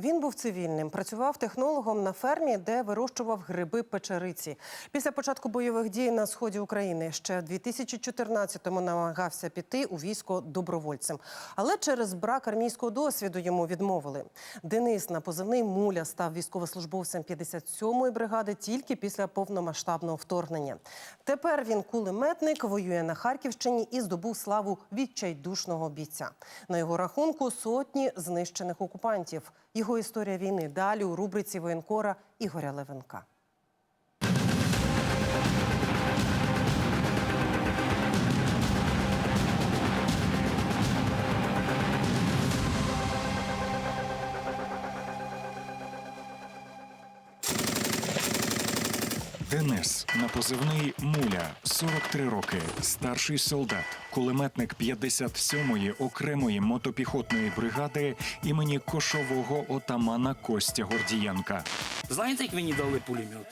Він був цивільним, працював технологом на фермі, де вирощував гриби печериці. Після початку бойових дій на сході України ще в 2014-му намагався піти у військо добровольцем. Але через брак армійського досвіду йому відмовили. Денис на позивний Муля став військовослужбовцем 57-ї бригади тільки після повномасштабного вторгнення. Тепер він кулеметник, воює на Харківщині і здобув славу відчайдушного бійця. На його рахунку сотні знищених окупантів. Його історія війни далі у рубриці воєнкора Ігоря Левенка. Денис на позивний Муля, 43 роки, старший солдат, кулеметник 57-ї окремої мотопіхотної бригади імені кошового отамана Костя Гордієнка. Знаєте, як мені дали пулемет?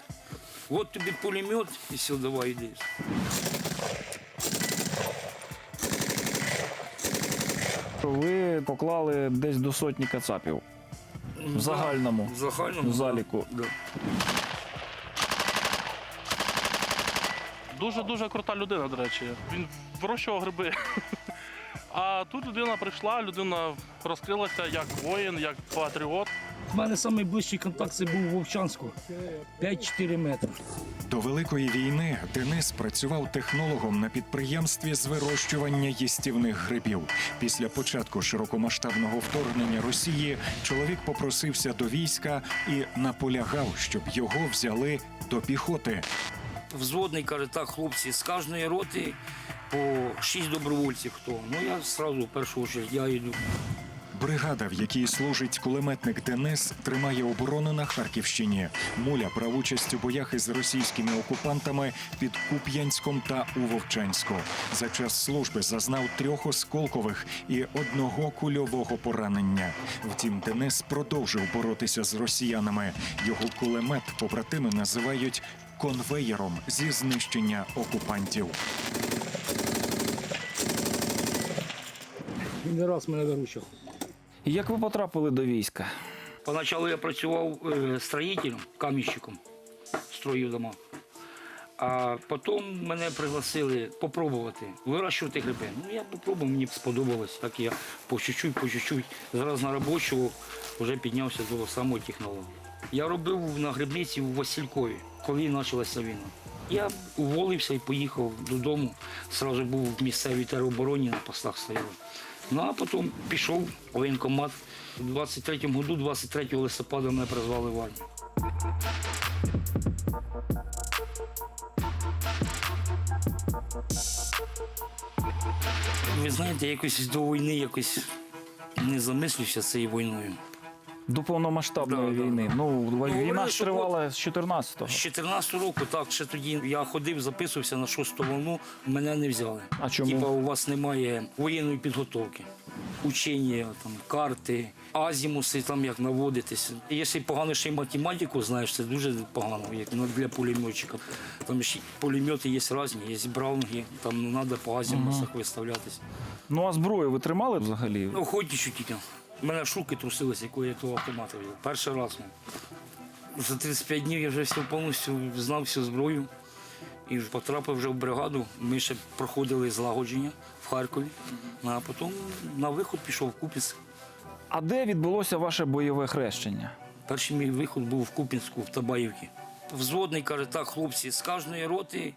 От тобі пулемет і давай йди. Ви поклали десь до сотні кацапів в загальному В загальному заліку. Да. Дуже дуже крута людина, до речі. Він вирощував гриби. А тут людина прийшла, людина розкрилася як воїн, як патріот. У мене найближчий контакт це був в Вовчанську. 5-4 метри. До Великої війни Денис працював технологом на підприємстві з вирощування їстівних грибів. Після початку широкомасштабного вторгнення Росії чоловік попросився до війська і наполягав, щоб його взяли до піхоти. Взводний каже, так, хлопці, з кожної роти по шість добровольців хто. Ну я одразу в першу чергу я йду. Бригада, в якій служить кулеметник Денис, тримає оборону на Харківщині. Муля брав участь у боях із російськими окупантами під Куп'янськом та у Вовчанську. За час служби зазнав трьох осколкових і одного кульового поранення. Втім, Денис продовжив боротися з росіянами. Його кулемет побратими називають конвеєром зі знищення окупантів. Він не раз мене виручив. Як ви потрапили до війська? Поначалу я працював е, строїтелем, камінщиком, строїв дома. А потім мене пригласили попробувати вирощувати гриби. Ну я попробував, мені сподобалось. Так я по чуть-чуть, по чуть-чуть. Зараз на робочу вже піднявся до самого технолога. Я робив на грибниці у Василькові, коли почалася війна. Я уволився і поїхав додому. Сразу був в місцевій теробороні на постах стояв. Ну а потім пішов у воєнкомат. У 23-му году, 23 листопада, мене призвали в армію. Ви знаєте, якось до війни якось не замислюся цією війною. До повномасштабної Да, да, війни. да. Ну, говорили, війна ж що тривала з 14-го. З 14 року, так, ще тоді я ходив, записувався на шосту волну, мене не взяли. А чому? Типа у вас немає воєнної підготовки, учення, там, карти, азімуси, там як наводитись. Якщо погано ще й математику знаєш, це дуже погано, як ну, для пулеметчика. Там ще пулемети є різні, є браунги, там ну, треба по азімусах виставлятися. Ну а зброю ви тримали взагалі? Ну, охотничу тільки. У мене шуки трусилися, якої я того автомата взяв. Перший раз. ну. За 35 днів я вже все повністю знав всю зброю. І потрапив вже в бригаду. Ми ще проходили злагодження в Харкові. А потім на виход пішов в Купінськ. А де відбулося ваше бойове хрещення? Перший мій виход був в Купінську, в Табаївці. Взводний каже, так, хлопці, з кожної роти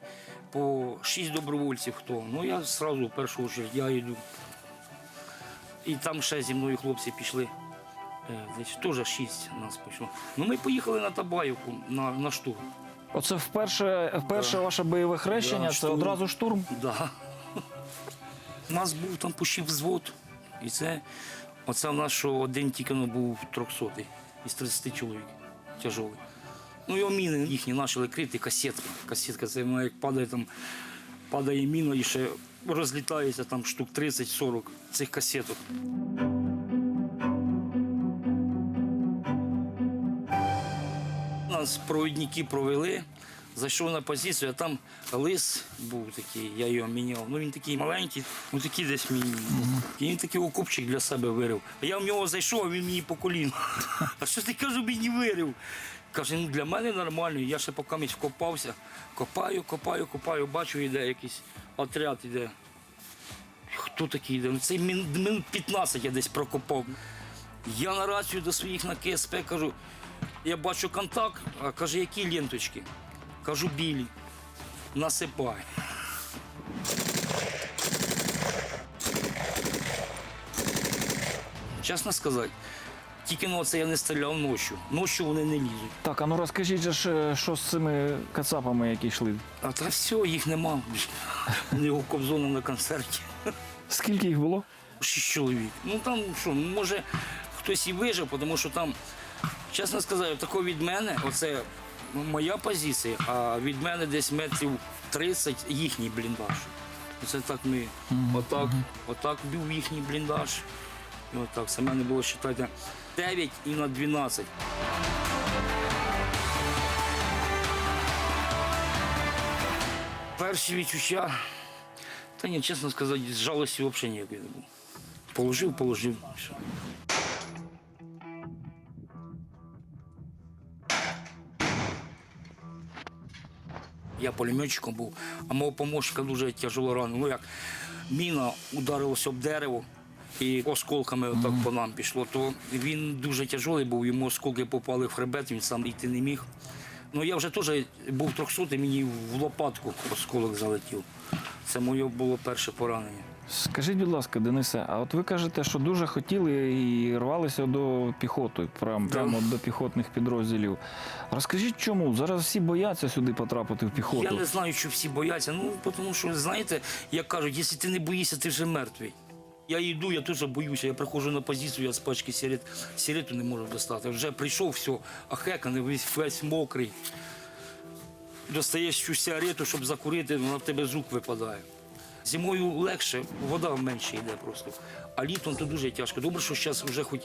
по шість добровольців хто. Ну я одразу в першу чергу я йду. І там ще зі мною хлопці пішли. Е, Десь теж шість нас пішло. Ну ми поїхали на Табаївку на, на штурм. Оце вперше, вперше ваше бойове хрещення, Да, це штурм. одразу штурм. Да. У нас був там почти взвод. І це, оце в нас, що один тільки ну, був 300 із 30 чоловік тяжовий. Ну, його міни їхні почали крити, касетка. Касетка, це вона як падає там, падає міна і ще розлітається там штук 30-40 цих касеток. Нас провідники провели, Зайшов на позицію, а там лис був такий, я його міняв. Ну він такий маленький, ну такий десь мені. І він такий окопчик для себе вирив. А я в нього зайшов, а він мені по коліну. А що ти кажу, мені вирив? Каже, ну для мене нормально. Я ще поки місць вкопався. Копаю, копаю, копаю, бачу, йде якийсь отряд іде. Хто такий йде? Ну це минут 15 я десь прокопав. Я на рацію до своїх на КСП кажу, я бачу контакт, а каже, які ленточки? Кажу, білі. Насипай. Чесно сказати, тільки на це я не стріляв ночі. Ночі вони не лізуть. Так, а ну розкажіть же, ж, е, що з цими кацапами, які йшли? А та все, їх нема. Не у Кобзона на концерті. Скільки їх було? Шість чоловік. Ну там що, ну, може хтось і вижив, тому що там, чесно сказати, тако від мене, оце моя позиція, а від мене десь метрів 30 їхній бліндаж. Це так ми отак, отак був їхній бліндаж. І отак. Це мене було, вважайте, 9 і на 12. Перші відчуття, та ні, чесно сказати, з жалості взагалі ніякої не було. Положив, положив. Все. Я пулеметчиком був, а мого помощника дуже тяжело ранено. Ну як міна ударилася об дерево і осколками отак по нам пішло, то він дуже тяжелий був, йому осколки попали в хребет, він сам йти не міг. Ну я вже теж був 300, мені в лопатку осколок залетів. Це моє було перше поранення. Скажіть, будь ласка, Денисе, а от ви кажете, що дуже хотіли і рвалися до піхоти, прям, Да. прямо до піхотних підрозділів. Розкажіть, чому? Зараз всі бояться сюди потрапити в піхоту. Я не знаю, що всі бояться. Ну, тому що, знаєте, як кажуть, якщо ти не боїшся, ти вже мертвий. Я йду, я теж боюся. Я приходжу на позицію, я з пачки сигарет, сигарету не можу достати. Вже прийшов, все, ахеканий, весь, весь мокрий. Достаєш цю сигарету, щоб закурити, вона в тебе з рук випадає. Зимою легше, вода менше йде просто. А літом то дуже тяжко. Добре, що зараз вже хоч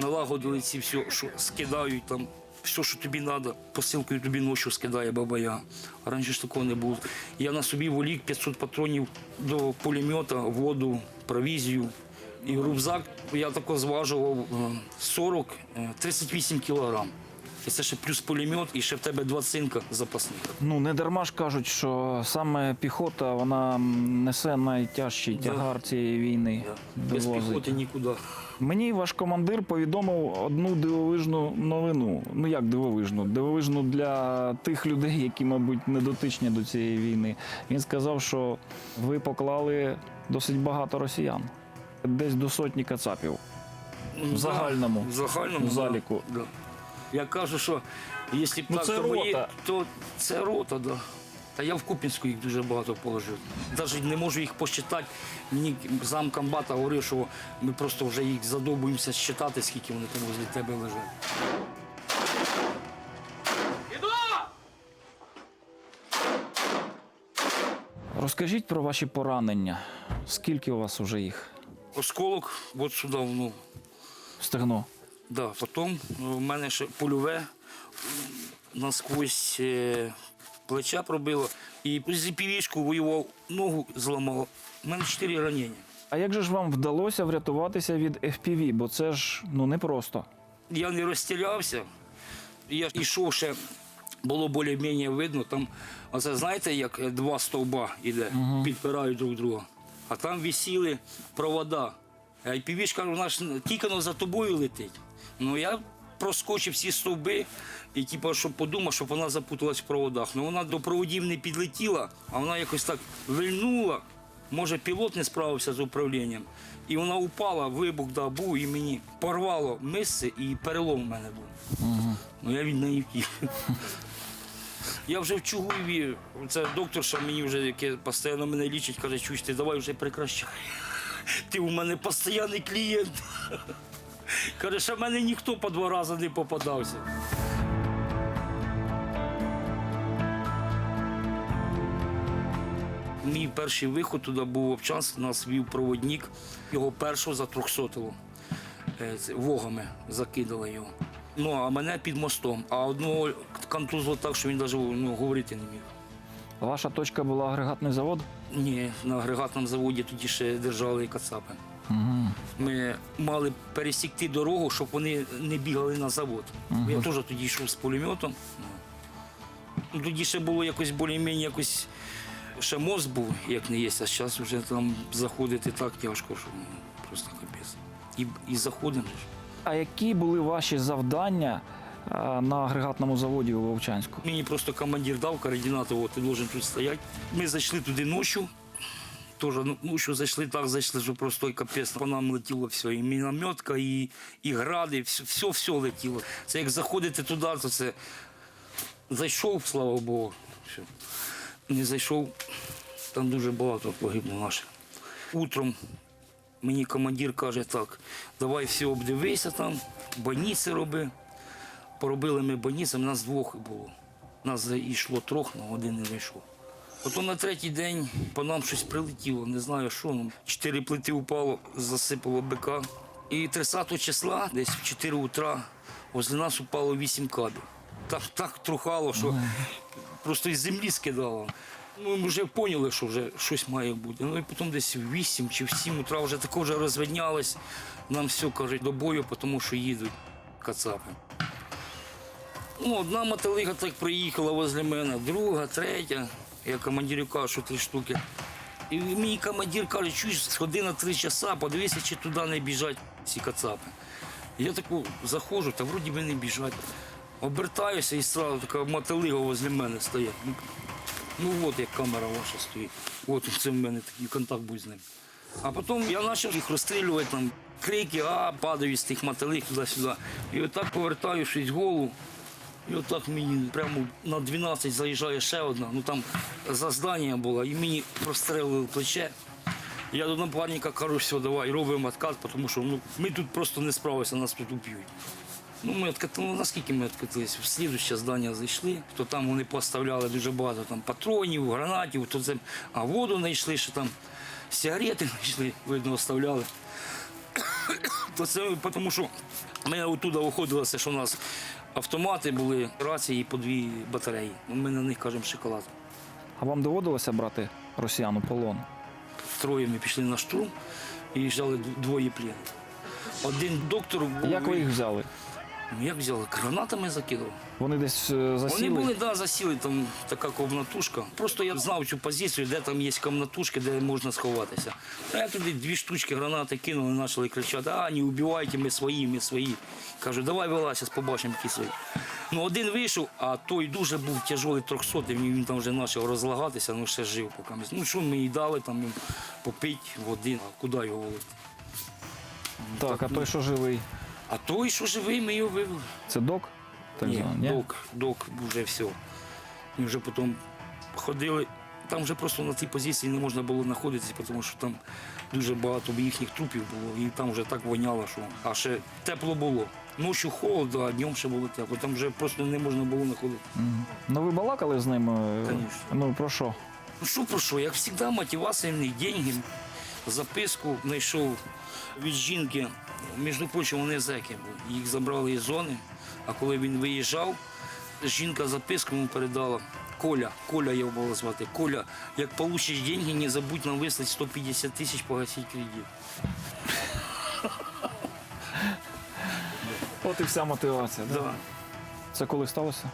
налагодили ці все, що скидають там. Все, що тобі треба, посилкою тобі ночі скидає бабая. А раніше ж такого не було. Я на собі волік 500 патронів до пулемета, воду, провізію. І рюкзак я тако зважував е, 40, е, 38 кілограм. І це ще плюс пулемет, і ще в тебе два цинка запасних. Ну не дарма ж кажуть, що саме піхота вона несе найтяжчий Да. тягар цієї війни. Без довозить. піхоти нікуди. Мені ваш командир повідомив одну дивовижну новину. Ну як дивовижну? Дивовижну для тих людей, які, мабуть, не дотичні до цієї війни. Він сказав, що ви поклали досить багато росіян, десь до сотні кацапів. В загальному. В загальному В заліку. Да. да. Я кажу, що якщо б Ну, так, це то, мої, рота. то це рота, да. Та я в Купінську їх дуже багато положив. Навіть не можу їх посчитати. Мені зам комбата говорив, що ми просто вже їх задовбуємося считати, скільки вони там возле тебе лежать. Розкажіть про ваші поранення. Скільки у вас вже їх? Осколок, от сюди, ну, Стегно. Да, потім в мене ще польове насквозь е, плеча пробило. І з півішку воював, ногу зламав. У мене чотири ранення. А як же ж вам вдалося врятуватися від FPV? Бо це ж ну непросто. Я не розтірявся. Я йшов ще, було більш-менш видно. Там, оце знаєте, як два стовба іде, підпирають друг друга. А там висіли провода. А півішка вона ж тільки за тобою летить. Ну я проскочив всі стовби і типу, щоб подумав, щоб вона запуталась в проводах. Ну вона до проводів не підлетіла, а вона якось так вильнула. Може, пілот не справився з управлінням. І вона упала, вибух да, був, і мені порвало мисце і перелом у мене був. Ну я від неї втік. Я вже в Чугуєві, це докторша мені вже, яке постійно мене лічить, каже, чуєш, ти давай вже прекращай. Ти у мене постійний клієнт. Каже, що в мене ніхто по два рази не попадався. Мій перший виход туди був Обчанськ, нас вів проводник, його першого затрьохсотило. Е, це Вогами закидали його. Ну, а мене під мостом. А одного контузило так, що він навіть ну, говорити не міг. Ваша точка була агрегатний завод? Ні, на агрегатному заводі тоді ще держали кацапи. Ми мали пересікти дорогу, щоб вони не бігали на завод. Я теж тоді йшов з пулеметом. Ну, Тоді ще було якось більш-менш якось. Ще мост був, як не є, а зараз вже там заходити так тяжко, що просто капець. І, і заходимо. А які були ваші завдання на агрегатному заводі у Вовчанську? Мені просто командир дав координати, от ти должен тут стояти. Ми зайшли туди ночі. Тоже ну, ночі зайшли, так зайшли, що просто капець. По нам летіло все. І мінометка, і, і гради, все, все летіло. Це як заходити туди, то це зайшов, слава Богу. Все. Не зайшов, там дуже багато погибло наших. Утром мені командир каже, так, давай все обдивися там, больниці роби. Поробили ми больницю, нас двох було. Нас йшло трьох, але один не вийшов. Потім на третій день по нам щось прилетіло, не знаю що. ну, Чотири плити упало, засипало бика. І 30 числа, десь в 4 утра, возле нас упало 8 кабів. Так, так трухало, що просто із землі скидало. Ну, ми вже поняли, що вже щось має бути. Ну і потім десь в 8 чи в 7 утра вже тако вже розвиднялось. Нам все кажуть до бою, тому що їдуть кацапи. Ну, одна мотолига так приїхала возле мене, друга, третя. Я командирю кажу, що три штуки. І мій командир каже, чуєш, сходи на три часа, подивися, чи туди не біжать ці кацапи. Я таку заходжу, та вроді би не біжать. Обертаюся і одразу така мотолига возле мене стоїть. Ну, от як камера ваша стоїть. От це в мене такий контакт був з ним. А потім я почав їх розстрілювати, там крики, а падають з тих моталих туди-сюди. І отак повертаю щось голову. І отак мені прямо на 12 заїжджає ще одна. Ну там за здання було, і мені прострелили плече. Я до напарника кажу, все, давай, робимо откат, тому що ну, ми тут просто не справилися, нас тут уб'ють. Ну, ми откатили, ну, наскільки ми откатились? В слідуще здання зайшли, то там вони поставляли дуже багато там, патронів, гранатів, то це, а воду знайшли, що там сигарети знайшли, видно, оставляли. то це тому, що ми оттуда виходили, що у нас автомати були, рації по дві батареї. Ну, Ми на них кажемо шоколад. А вам доводилося брати росіян у полон? Троє ми пішли на штурм і взяли двоє плін. Один доктор був. Як ви їх взяли? Ну, Як взяли? Гранатами закидав. Вони десь е, засіли? Вони були, да, засіли, там така комнатушка. Просто я знав цю позицію, де там є комнатушки, де можна сховатися. А я туди дві штучки гранати кинули, почали кричати, а не вбивайте, ми свої, ми свої. Кажу, давай вилазь, побачимо, які свої. Ну, один вийшов, а той дуже був 300, і він там вже почав розлагатися, ну ще жив поки. Ну що ми їй дали там їм попити води, а куди його валити? Так, а той, що живий, А той, що живий, ми його вивели. це док? Так Ні, званий, ні? док, док вже все. Ми вже потім ходили. Там вже просто на цій позиції не можна було знаходитися, тому що там дуже багато їхніх трупів було, і там вже так воняло, що а ще тепло було. Ночі холодно, а днем ще було тепло. Там вже просто не можна було знаходитися. Мгм. Ну ви балакали з ними? Конечно. Ну про що? Ну що про що? Як завжди, мотивація в деньги. Записку знайшов від жінки. Між прочим, вони зеки були. Їх забрали із зони. А коли він виїжджав, жінка записку йому передала. Коля, Коля його було звати. Коля, як получиш деньги, не забудь нам вислати 150 тисяч погасити кредит. От і вся мотивація. Да? Да. Це коли сталося?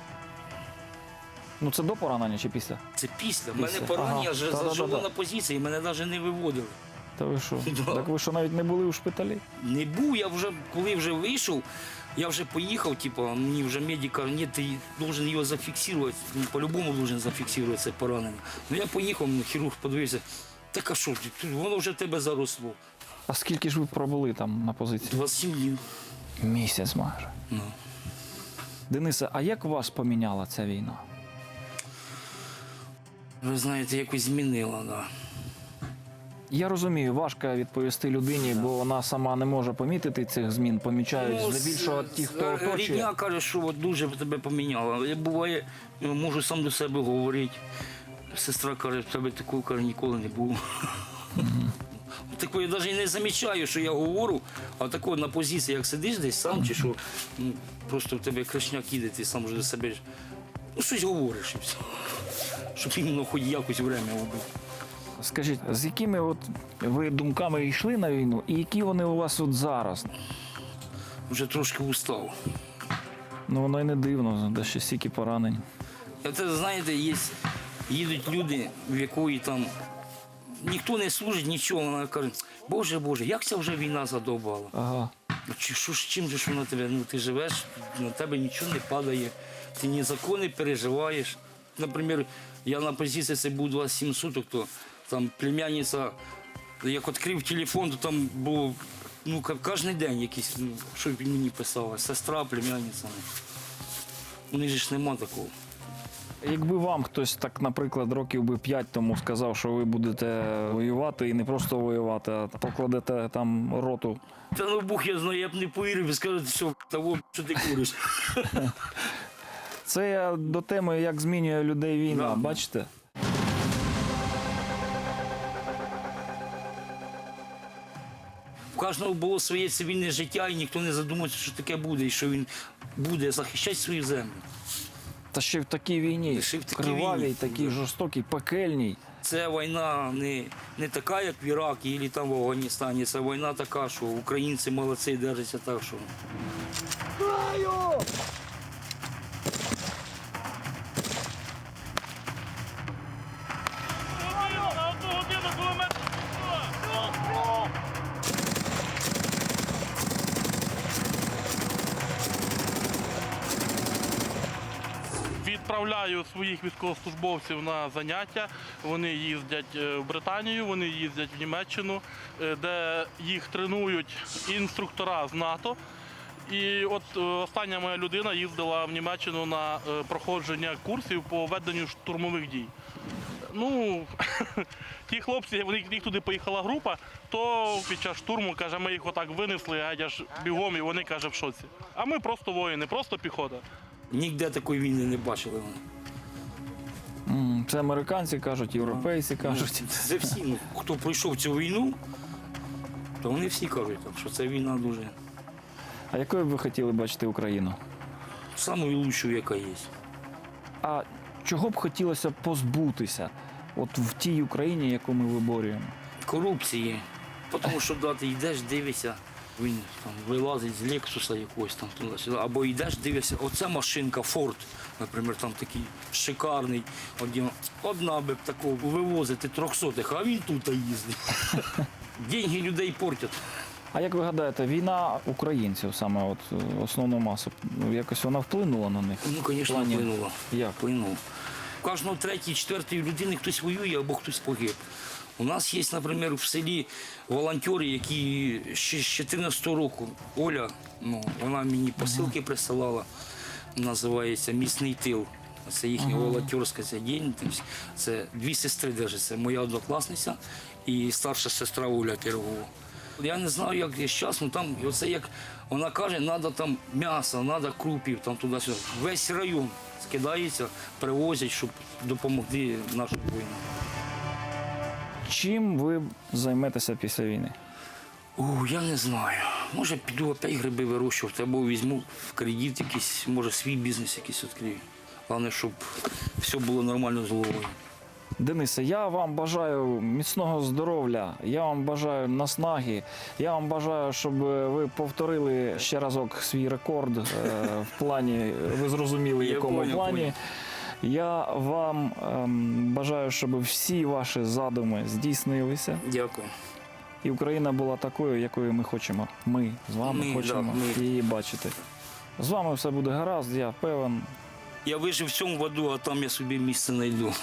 Ну це до поранення чи після? Це після. У Після. мене поранення Ага. вже Да-да-да-да. зажило на позиції, мене навіть не виводили. Та ви що? Да. Так ви що навіть не були у шпиталі? Не був, я вже, коли вже вийшов, я вже поїхав, типу, мені вже медик каже, ні, ти должен його зафіксувати, він по-любому должен зафіксувати це поранення. Ну я поїхав, хірург подивився, так а що, ти, тут воно вже в тебе заросло. А скільки ж ви пробули там на позиції? 27 днів. Місяць майже. Ну. Денисе, а як вас поміняла ця війна? Ви знаєте, якось змінила, да. Я розумію, важко відповісти людині, бо вона сама не може помітити цих змін. Помічають Ну, здебільшого ті, хто оточує. Рідня каже, що от дуже тебе поміняло. Я буває, можу сам до себе говорити. Сестра каже, в тебе такого каже, ніколи не було. такої навіть не замічаю, що я говорю, а тако на позиції, як сидиш десь сам, чи що ну, просто в тебе кришняк їде, ти сам вже до себе ну, щось говориш і все. Щоб іменно хоч якось время убив. Скажіть, з якими от ви думками йшли на війну, і які вони у вас от зараз? Вже трошки устав. Ну воно й не дивно, де ще стільки поранень. Це, знаєте, є, їдуть люди, в якої там ніхто не служить, нічого. Вона каже, Боже, Боже, як ця вже війна задовбала? Ага. Ну, Чи що ж чим же ж вона тебе? Ну ти живеш, на тебе нічого не падає, ти ні за кого не переживаєш. Наприклад, я на позиції це був 27 суток, то там племянниця, як відкрив телефон, то там було ну, кожен день якийсь, ну, що мені писала, сестра, племянниця. У них ж нема такого. Якби вам хтось так, наприклад, років би 5 тому сказав, що ви будете воювати і не просто воювати, а покладете там роту. Та ну Бог я знаю, я б не повірив і скажу, що того, що ти куриш. Це я до теми, як змінює людей війна. Бачите? Кожного було своє цивільне життя, і ніхто не задумався, що таке буде, і що він буде захищати свою землю. Та ще в такій війні, Ще в такій кривавій, війні. такій жорстокій, пекельній. Це війна не, не така, як в Іракі або там в Афганістані. Це війна така, що українці молодці держаться так, що. Відправляю своїх військовослужбовців на заняття. Вони їздять е, в Британію, вони їздять в Німеччину, е, де їх тренують інструктора з НАТО. І от е, остання моя людина їздила в Німеччину на проходження курсів по веденню штурмових дій. Ну, ті хлопці, вони їх туди поїхала група, то під час штурму, каже, ми їх отак винесли, геть аж бігом, і вони каже в шоці. А ми просто воїни, просто піхота. Ніде такої війни не бачили вони. М, Це американці кажуть, європейці кажуть. Це всі, ну, хто пройшов цю війну, то вони всі кажуть, що ця війна дуже А якою б ви хотіли бачити Україну? самою лучшою, яка є. А чого б хотілося позбутися от в тій Україні, яку ми виборюємо? корупції. Тому що да, ти йдеш, дивишся, він там вилазить з Лексуса якогось там. Або йдеш, дивишся, оця машинка Форд, наприклад, там такий шикарний. Один- Одна би б такого вивозити трьохсотих, а він тут їздить. Деньги людей портять. А як ви гадаєте, війна українців саме от е, основну масу, ну, якось вона вплинула на них? Ну, звісно, вплинуло. Як? Вплинуло. У кожного третій, четвертої людини хтось воює або хтось погиб. У нас є, наприклад, в селі волонтери, які ще з 14 року, Оля, ну, вона мені посилки присилала, називається Місний тил. Це їхня волонтерська ця діяльність. Це дві сестри держать. Це моя однокласниця і старша сестра Оля Пірогова. Я не знаю, як є час, ну там оце як вона каже, треба там м'ясо, треба крупів, там туди-сюди. Весь район скидається, привозять, щоб допомогти нашим воїнам. Чим ви займетеся після війни? О, я не знаю. Може, піду опять гриби вирощувати, або візьму в кредит якийсь, може свій бізнес якийсь відкрию. Головне, щоб все було нормально з головою. Денисе, я вам бажаю міцного здоров'я, я вам бажаю наснаги, я вам бажаю, щоб ви повторили ще разок свій рекорд е, в плані, ви зрозуміли, в якому плані. Я вам ем, бажаю, щоб всі ваші задуми здійснилися, Дякую. і Україна була такою, якою ми хочемо. Ми з вами Ми, хочемо да, ми. її бачити. З вами все буде гаразд, я певен. Я вижив в цьому воду, а там я собі місце знайду.